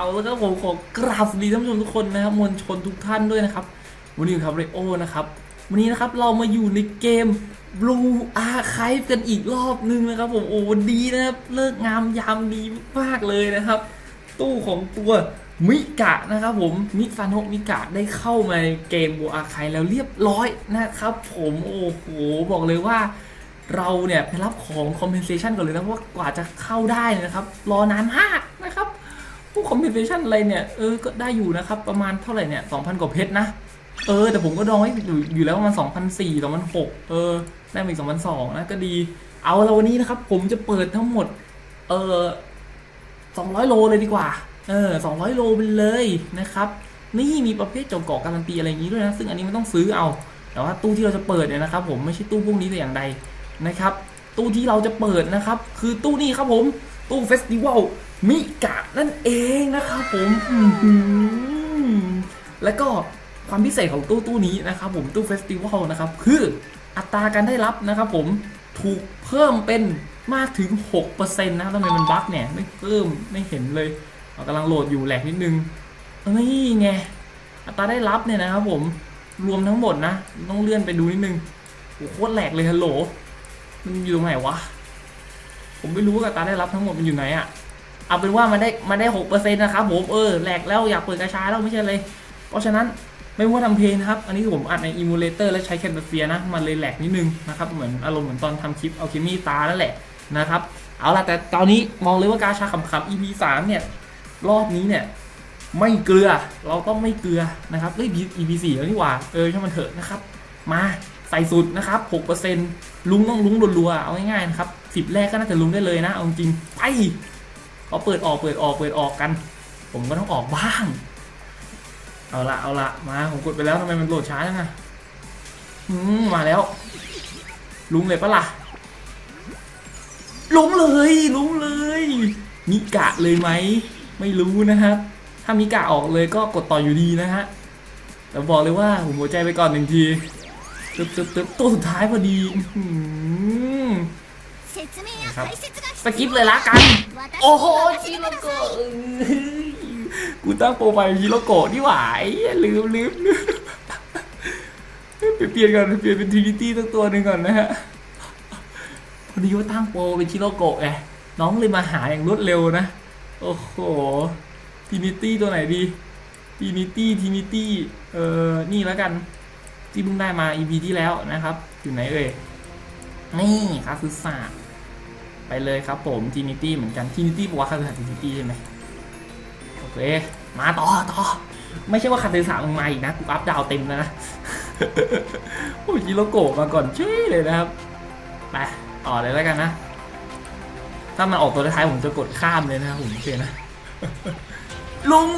เอาแล้วก็ผมขอกราบสวัสดีท่านผู้ชมทุกคนนะครับมวลชนทุกท่านด้วยนะครับ วันนี้อยู่ครับเรโอนะครับ วันนี้นะครับเรามาอยู่ในเกม Blue Archive กันอีกรอบนึงนะครับ ผมโอ้ดีนะครับ เลิกงามยามดีมากเลยนะครับ ตู้ของตัวมิกะนะครับผมมิซานโนะมิกะได้เข้ามาในเกม Blue Archive แล้วเรียบร้อยนะครับ ผมโอ้โหบอกเลยว่าเราเนี่ยไปรับของ compensation ก่อนเลยนะเพราะว่ากว่าจะเข้าได้นะครับ รอนานมาก นะครับพวก compensation อะไรเนี่ยเออก็ได้อยู่นะครับ ประมาณเท่าไหร่เนี่ย2,000กว่าเพชรนะ เออ แต่ผมก็ดองไว้อยู่อยู่แล้วประมาณ2,004 2,006เออ ได้มาอีก2,002นสองนะก็ดี เอาแล้ววันนี้นะครับ ผมจะเปิดทั้งหมด เออ200โลเลยดีกว่า เออ200โลไปเลยนะครับ นี่มีประเภทจงเกาะการันตีอะไรอย่างนี้ด้วยนะ ซึ่งอันนี้ไมันต้องซื้อเอา แต่ว่าตู้ที่เราจะเปิดเนี่ยนะครับ ผมไม่ใช่ตู้พวกนี้แต่อย่างใดนะครับ ตู้ที่เราจะเปิดนะครับ คือตู้นี้ครับผม ตู้เฟสติวัล มิกะนั่นเองนะครับผมแล้วก็ความพิเศษของตู้ตู้นี้นะครับผมตู้เฟสติวัลนะครับคืออัตราการได้รับนะครับผมถูกเพิ่มเป็นมากถึง 6%นะครับทำไมมันบั๊กเนี่ย ไม่เพิ่มไม่เห็นเลยเรากำลังโหลดอยู่แหลกนิดนึงเอ้ยไงอัตราได้รับเนี่ยนะครับผมรวมทั้งหมดนะ ต้องเลื่อนไปดูนิดนึงโอ้โคตรแหลกเลยฮัลโหล มันอยู่ตรงไหนวะ ผมไม่รู้ว่าอัตราได้รับทั้งหมดมันอยู่ไหนอะ เอาเป็นว่ามันได้มันได้หกเปอร์เซ็นต์นะครับผมเออแหลกแล้วอยากเปิดกระชาแล้วไม่ใช่เลย เพราะฉะนั้นไม่ว่าทำเพลงนะครับ อันนี้ผมอัดในอิมูเลเตอร์และใช้แคนเฟียนะ มันเลยแหลกนิดนึงนะครับ เหมือนอารมณ์เหมือนตอนทำคลิปเอาเคมีตาแล้วแหละนะครับ เอาล่ะแต่ตอนนี้มองเลยว่ากาชาขำๆ EP 3เนี่ย รอบนี้เนี่ย ไม่เกลือ เราต้องไม่เกลือนะครับเฮ้ย EP 4แล้วนี่หว่า เออช่างมันเถอะนะครับ มาใส่สุดนะครับ6%ลุ้งต้องลุ้งรัวๆ เอาง่ายๆนะครับสิบแรกก็น่าจะลุ้งได้เลยนะ เอาจริง ไป เขาเปิดออกเปิดออกเปิดออกกัน ผมก็ต้องออกบ้าง เอาละเอาละมาผมกดไปแล้วทำไมมันโหลดช้าจังอะมมาแล้ว ลุงเลยปะล่ะ ลุงเลยลุงเลยมิกะเลยไหมไม่รู้นะครับ ถ้ามิกะออกเลยก็กดต่ออยู่ดีนะฮะแต่บอกเลยว่าผมหัวใจไปก่อนหนึ่งทีตึ๊บตึ๊บตึ๊บตัวสุดท้ายพอดีอื นะครับสกิปเลยละกัน โอ้โหชิโรโกะกูตั้งโปรไฟล์ชิโรโกะนี่หว่าลืมลืมไปเปลี่ยนก่อนเปลี่ยนเป็นทรินิตี้ตั้งตัวหนึ่งก่อนนะฮะพอดีว่าตั้งโปรเป็นชิโรโกะไงน้องเลยมาหาอย่างรวดเร็วนะ โอ้โหทินิตี้ตัวไหนดีทินิตี้ทินิตี้เอ่อนี่แล้วกัน ที่เพิ่งได้มา EP ที่แล้วนะครับ อยู่ไหนเอ่ย นี่ครับคือศาสตร์ ไปเลยครับผมทีนิตี้เหมือนกันทีนิตี้บอกว่าคาซึสะทีนิตี้ใช่ไหมโอเค มาต่อต่อ ไม่ใช่ว่าคาซึสะมึงมาอีกนะกูอัพดาวเต็มแล้วนะโอ้ยจิโรโกะมาก่อนเช่เลยนะครับไปต่อเลยแล้วกันนะ ถ้ามันออกตัวท้ายผมจะกดข้ามเลยนะผมโอเคนะ ลุง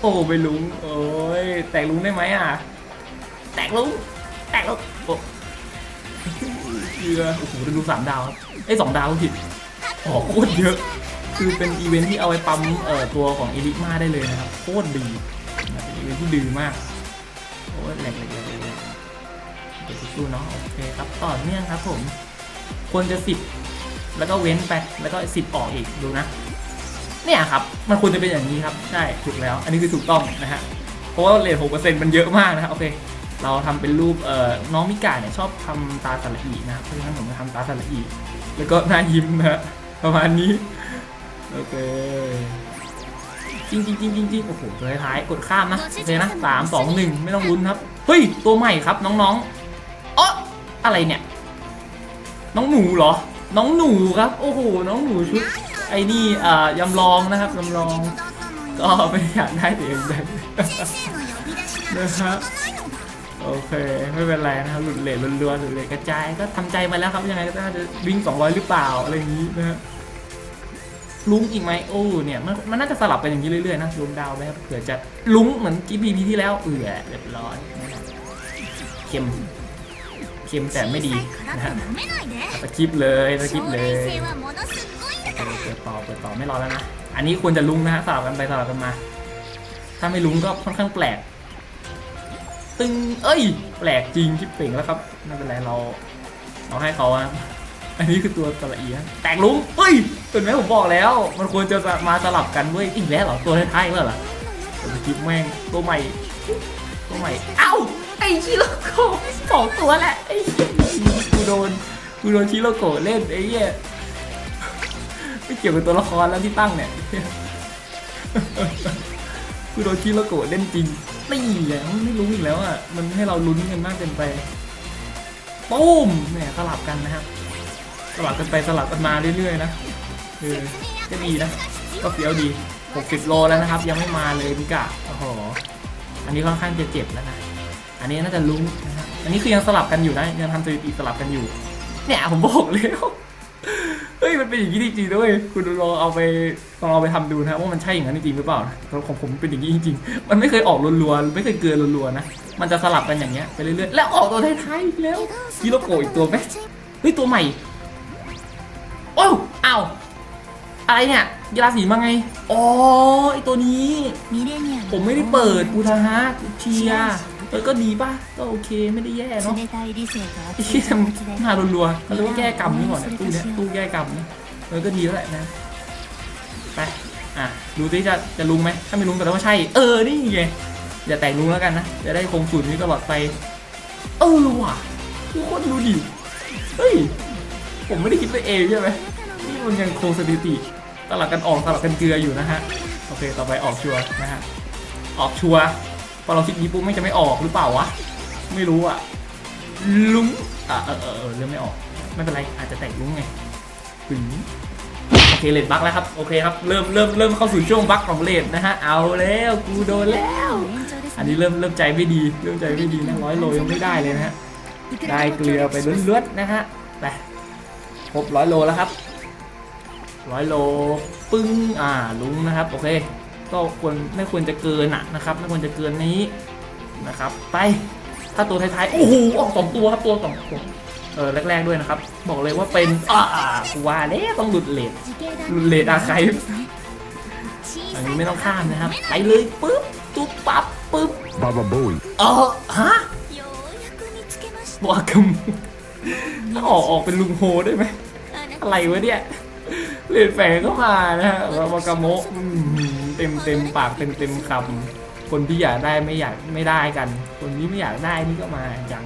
โอ้ไม่ลุง โอ้ยแตกลุงได้ไหมอะ แตกลุง แตกลุง เกลือโอ้โหดูสามดาวครับไอ้ยสองดาวก็ผิดอ๋อโคตรเยอะ คือเป็นอีเวนท์ที่เอาไว้ปั๊มเอ่อตัวของเอลิมาได้เลยนะครับโคตรดีนะเป็นอีเวนท์ที่ดีมากโอ้ยแหลกแหลกแหลกเดี๋ยวสู้ๆเนาะโอเคครับต่อเนื่องครับผมควรจะสิบแล้วก็เว้นไปแล้วก็สิบออกอีกดูนะเนี่ยครับมันควรจะเป็นอย่างนี้ครับ ใช่ถูกแล้ว อันนี้คือถูกต้องนะฮะเพราะว่าเรทหกเปอร์เซ็นต์มันเยอะมากนะครับโอเค เราทำเป็นรูปเอ่อน้องมิกาเนี่ยชอบทำตาสระอีนะเพราะฉะนั้นผมจะทำตาสระอีแล้วก็หน้ายิ้มนะประมาณนี้โอเคจริงจริงจริงจโอ้โหเลยท้ายกดข้ามนะโอเคนะสามสองหนึ่งไม่ต้องลุ้นครับเฮ้ยตัวใหม่ครับน้องๆอ๋ออะไรเนี่ย น้องหนูเหรอ น้องหนูครับ โอ้โหน้องหนูชุดไอ้นี่อ่ายำลองนะครับยำลองก็ไม่อยากได้แต่เองได้นะครับ โอเคไม่เป็นไรนะครับหลุดเหลทล้วนๆหลุดเหลทกระจายก็ทำใจมาแล้วครับยังไงก็ได้วิ่งสองร้อยหรือเปล่าอะไรอย่างนี้นะฮะลุ้งอีกไหมโอ้เนี่ยมันมันน่าจะสลับไปอย่างนี้เรื่อยๆนะลุ้งดาวไหมครับเผื่อจะลุ้งเหมือนกีบีพีที่แล้วเอือเรียบร้อยเข้มเข้มแต่ไม่ดีนะฮะสกิปเลยตะกิปเลยเปิดต่อเปิดต่อไม่รอแล้วนะอันนี้ควรจะลุ้งนะฮะสลับกันไปสลับกันมา ถ้าไม่ลุ้งก็ค่อนข้างแปลก ตึงเอ้ย แปลกจริงคิดเป่งแล้วครับไม่เป็นไรเราเราให้เขาอะอันนี้คือตัวสละเอียแตกลุ้งเฮ้ยเห็นไหมผมบอกแล้ว มันควรจะมาสลับกันเว้ยอีกแล้วเหรอตัวท้ายๆแล้วเหรอตัวคลิปแม่งตัวใหม่ตัวใหม่เอ้าไอชิโรโกะสองตัวแหละไอ้กูโดนกูโดนชิโรโกะเล่นไอ้เหี้ยไม่เกี่ยวกับตัวละครแล้วที่ตั้งเนี่ยกูโดนชิโรโกะเล่นจริง นี่อะไม่รู้อีกแล้วอะ มันให้เราลุ้นกันมากเกินไปปุ้มแหมสลับกันนะครับสลับกันไปสลับกันมาเรื่อยๆนะเออก็ดีนะ ก็เฟี้ยวดี 60 โลแล้วนะครับ ยังไม่มาเลยมิกะโอ้โหอันนี้ค่อนข้างจะเจ็บแล้วนะอันนี้น่าจะลุ้งนะฮะอันนี้คือยังสลับกันอยู่นะยังทำสถิติสลับกันอยู่ เนี่ยผมบอกแล้ว เฮ้ยมันเป็นอย่างนี้จริงๆด้วยคุณลองเอาไปลองเอาไปทำดูนะว่ามันใช่อย่างนั้นจริงหรือเปล่าเะของผมเป็นอย่างนี้จริงๆ มันไม่เคยออกล้วนๆไม่เคยเกินล้วนๆนะ มันจะสลับกันอย่างเงี้ยไปเรื่อยๆ แล้วออกตัวท้ายๆแล้วกิโลโกอีกตัวไหมเฮ้ยตัวใหม่ โอ้เอ้าอะไรเนี่ยกีฬาสีมาไง อ๋อไอตัวนี้ ผมไม่ได้เปิดปุทาฮะเชีย เออก็ดีป่ะ ก็โอเคไม่ได้แย่เนาะที่มารัวๆเขาเรียกว่าแก้กรรมนี่ก่อนตู้นี้ตู้แก้กรรมเออก็ดีแล้วแหละนะไปอะดูซิจะจะลุงไหมถ้าไม่ลุงแต่ว่าใช่ เออนี่ไงอย่าแต่งลุงแล้วกันนะจะได้คงสูตรนี้ตลอดไป เออว่ะทุกคนดูดิเฮ้ยผมไม่ได้คิดไปเองใช่ไหมนี่มันยังคงสถิติตลับกันออกตลับกันเกลืออยู่นะฮะโอเคต่อไปออกชัวนะฮะออกชัว พอเราคิดนี้ปุ๊บไม่จะไม่ออกหรือเปล่าวะ ไม่รู้อะลุงอะเออเออเริ่มไม่ออก ไม่เป็นไรอาจจะแตกลุงไงถึงโอเคเลดบักแล้วครับ โอเคครับ เริ่มเริ่มเริ่มเข้าสู่ช่วงบักของเลดนะฮะ เอาแล้วกูโดนแล้ว อันนี้เริ่มเริ่มใจไม่ดี เริ่มใจไม่ดีนะร้อยโลยังไม่ได้เลยนะฮะ ได้เกลือไปล้วนๆนะฮะ ไปครบร้อยโลแล้วครับร้อยโลปึ้ง อ่า ลุงนะครับ โอเค ก็ควรไม่ควรจะเกินอะนะครับ ไม่ควรจะเกินนี้นะครับ ไปถ้าตัวท้ายๆโอ้โหออกสองตัวครับตัวสองตัวเออแรกๆด้วยนะครับ บอกเลยว่าเป็นอ่าว่าแล้วต้องหลุดเลดหลุดเลดอาไคอันนี้ไม่ต้องข้ามนะครับ ไปเลยปึ๊บตุ๊บปั๊บปึ๊บบาบาบุยเออฮะบากมออกออกเป็นลุงโฮได้ไหมอะไรวะเนี่ยเลดแฝงเข้ามานะฮะบากาโม เต็มเต็มปากเต็มเต็มคำคนที่อยากได้ไม่อยากไม่ได้กัน คนที่ไม่อยากได้นี่ก็มาจัง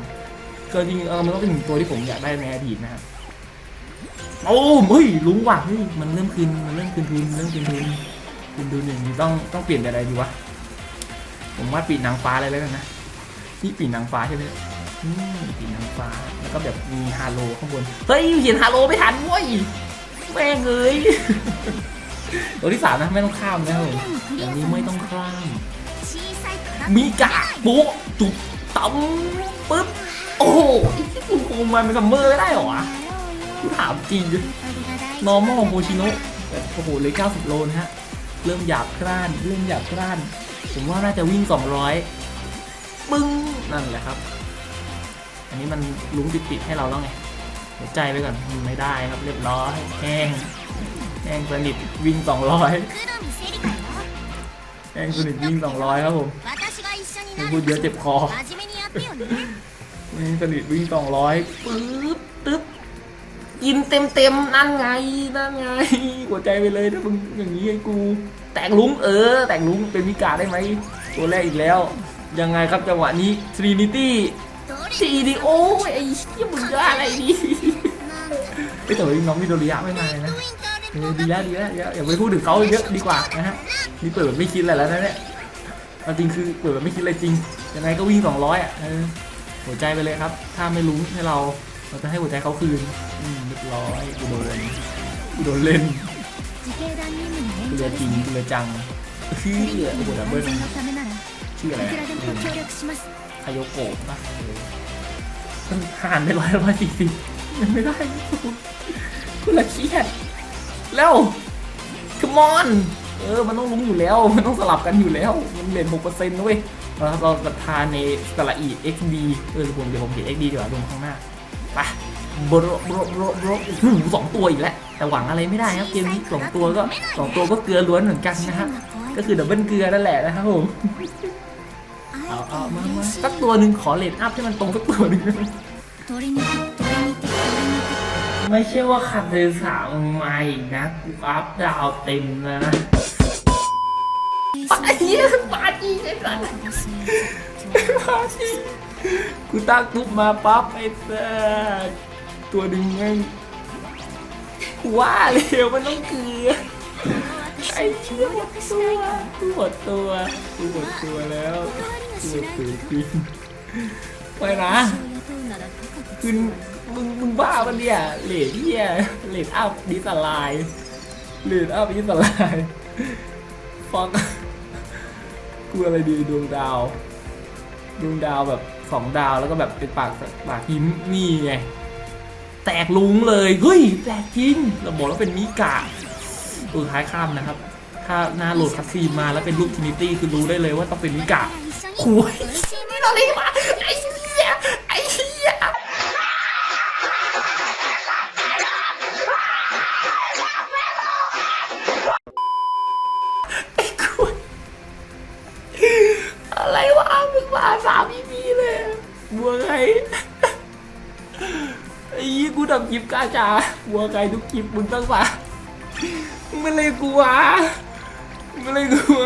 ก็จริงเออมันก็เป็นหนึ่งตัวที่ผมอยากได้ในอดีตนะครับโอ้เฮ้ยลุงว่ะเฮ้ยมันเริ่มคืนมันเริ่มคืนทุนเริ่มคืนทุนคืนทุนอย่างนี้ต้องต้องเปลี่ยนอะไรดีวะผมว่าปีนางฟ้าอะไรแล้วกันนะนี่ปีนางฟ้าใช่ไหมปีนางฟ้าแล้วก็แบบมีฮาโลข้างบนเฮ้ยเขียนฮาโลไม่ทันเว้ยแม่งเอ้ย ตัวที่สามนะไม่ต้องข้ามนะครับผมอันี้ไม่ต้องข้าม มีกะโป๊ะจุดตำปึ๊บ โอ้โหมึงคงมันเป็นซัมเมอร์ได้หรอวะกูถามจริง normal โมชิโนะโอ้โหเลย90 โลนะฮะ เริ่มหยาบกร้าน เริ่มหยาบกร้าน ผมว่าน่าจะวิ่ง 200 ปึ้ง นั่นแหละครับ อันนี้มันลุ้งติดๆให้เราแล้วไงหัวใจไปก่อนไม่ได้ครับเรียบร้อยแห้ง แองสนิทวิ่งสองร้อยแองสนิทวิ่งสองร้อยครับผมพูดเยอะเจ็บคอแองสนิทวิ่งสองร้อยปึ๊บตึ๊บกินเต็มเต็มนั่นไงนั่นไงหัวใจไปเลยถ้ามึงอย่างนี้ไอ้กู แตกลุ้งเออ แตกลุ้งเป็นมิกาได้ไหมตัวแรกอีกแล้ว ยังไงครับจังหวะนี้ทรินิตี้ซีดีโอไอ้เหี้ยมึงจะอะไรดีไอ้ต่ว่น้องมิโดริยะไม่มาเลยนะ ดีแล้วดีแล้วอย่าไปพูดถึงเขาเยอะดีกว่านะฮะนี่เปิดไม่คิดอะไรแล้วนะเนี่ยจริงคือเปิดไม่คิดอะไรจริงยังไงก็วิ่งสองร้อยอะหัวใจไปเลยครับ ถ้าไม่ลุ้มให้เราเราจะให้หัวใจเขาคืนเรียบร้อยกูโดนอุดรเล่นกูเรือจริงกูเรือจังชื่อโอ้โหดับเบิ้ลชื่ออะไรคายโกะนะมัหันไปร้อยร้อยสี่สิบยังไม่ได้คุณละเคียด แล้ว come on เออ มันต้องลุ้งอยู่แล้ว มันต้องสลับกันอยู่แล้ว มันเหรียญหกเปอร์เซ็นต์นะเว้ยเราเราศรัทธาในสละอี XD เออผมเดี๋ยวผมเขียน XD ดีกว่าลงข้างหน้าไปบรบรบรบรบอื้อหือสองตัวอีกแล้ว แต่หวังอะไรไม่ได้ครับ เกมนี้สองตัวก็สองตัวก็เกลือล้วนเหมือนกันนะฮะ ก็คือดับเบิลเกลือนั่นแหละนะครับผม เอาเอามามาสักตัวหนึ่งขอเลทอัพให้มันตรงสักตัวหนึ่ง ไม่ใช่ว่าขัดเดือสาวมาอีกนะกูอัพดาวเต็มแล้ะปาจี้ปาจี้ไอ้สัสปาจีกูตั้งตุ๊บมาปั๊บไอ้สัสตัวดึงแม่งว่าเลยวมันต้องเกลือไอ้ชื่อตัวตัวกูหมดตัวกูหมดตัวแล้วกูหมดตัวจริงไปนะขึ้น มึงมึงบ้าปะเนี่ยเลดเฮียเลดอัพดิสไลน์เลดอัพดิสไลน์ฟังกูอะไรดีดวงดาว ดวงดาวแบบสองดาวแล้วก็แบบเป็นปากปากยิ้มนี่ไงแตกลุงเลยเฮ้ยแตกจริงเราบอกแล้วเป็นมิกาตัวท้ายข้ามนะครับ ถ้าหน้าโหลดคัสซีนมาแล้วเป็นรูปทินิตี้คือรู้ได้เลยว่าต้องเป็นมิกะคุยนี่เราเลยมาไอ้เหี้ยไอ้ กูทำคลิปกาชาบัวไงทุกคลิปมึงต้องมามึงไม่เลยกูวมึงไม่เลยกูว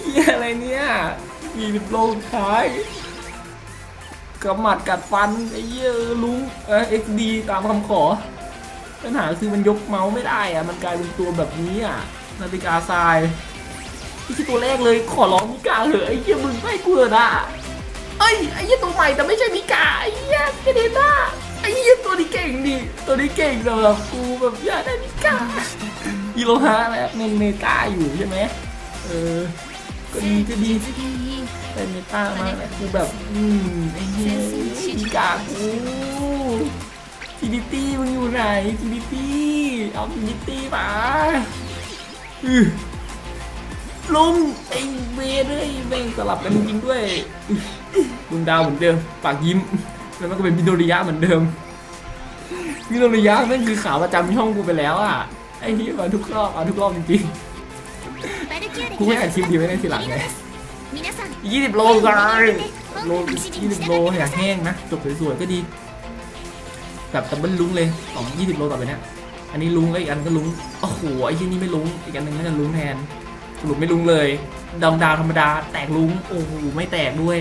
เฮียอะไรเนี่ยยี่สิบโลสุดท้ายกระหมัดกัดฟันไอ้เหี้ยออลุงเออ XD ตามคำขอปัญหาคือมันยกเมาส์ไม่ได้อะมันกลายเป็นตัวแบบนี้อะนาฬิกาทรายนี่คือตัวแรกเลยขอร้องมิกาเหอะไอ้เหี้ยมึงไม่กูเหรอนะเอ้ยไอ้เหี้ยตัวใหม่แต่ไม่ใช่มิกาไอ้เหี้ยเกเดน่า ไอ้เศยตัวนี้เก่งดิตัวนี้เก่งสำหรับกูแบบอยากได้นิกาอีโลฮาแล้วเมนเมตาอยู่ใช่ไหมเออก็ดีก็ดีแต่เมตามากนะกูแบบอืมไอ้เหี้ยนิกากูทีดีตี้มึงอยู่ไหนทีดีตี้เอาทีดีตี้มาลุงไอ้เบย์ด้วยแม่งสลับกันจริงด้วยลุงดาวเหมือนเดิมปากยิ้ม แล้วมันก็เป็นมิโนริยะเหมือนเดิมมิโนริยะนั่นคือขาวประจำช่องกูไปแล้วอะไอ้ที่มาทุกรอบเอาทุกรอบจริงๆกูไม่อัดคลิปดีไว้ในทีหลังไงยยี่สิบโลเลยโลยี่สิบโลอยากแห้งนะจบสวยๆก็ดีแบบแต่บเบิ้ลุ้งเลยสองยี่สิบโลต่อไปเนี้ยอันนี้ลุ้งแล้วอีกอันก็ลุ้งโอ้โหไอ้ที่นี่ไม่ลุ้งอีกอันหนึ่งน่าจะลุ้งแทนสรุปไม่ลุ้งเลยดองดาวธรรมดา แตกลุ้งโอ้โหไม่แตกด้วย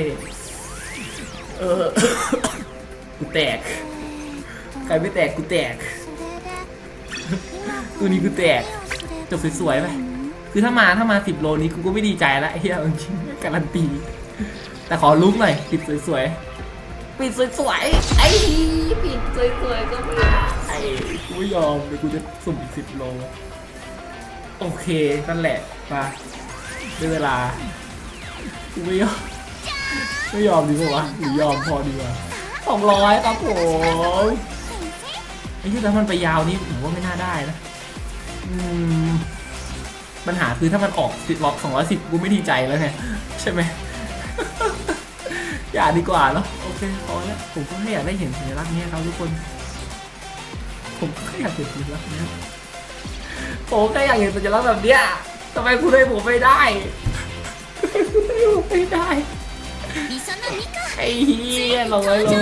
เออ กูแตก ใครไม่แตกกูแตก ตัวนี้กูแตก จบสวยๆไปคือถ้ามาถ้ามาสิบโลนี้กูก็ไม่ดีใจละเหี้ยจริงการันตี แต่ขอลุกหน่อยปิดสวยๆ ปิดสวยๆ ไอ้ปิดสวยๆก็ไม่ได้ไอ้กูไม่ยอมเดี๋ยวกูจะสุ่มอีกสิบโล โอเคนั่นแหละมาได้เวลา กูไม่ยอม ไม่ยอมดีกว่าวะหรือยอมพอดีกว่า สองร้อยครับผมไอ้ที่ถ้ามันไปยาวนี่ผมว่าไม่น่าได้นะ อืมปัญหาคือถ้ามันออกติดล็อกสองร้อยสิบกูไม่ดีใจแล้วไงใช่ไหม อย่าดีกว่าเนาะโอเคพอแล้วผมก็แค่อยากได้เห็นสัญลักษณ์นี้ครับทุกคน ผมก็แค่อยากเห็นสัญลักษณ์นี้ผมแค่อยากเห็นสัญลักษณ์แบบเนี้ยทำไมคุณให้ผมไม่ได้ไม่ได้ ไอ้เหี้ยร้อยโล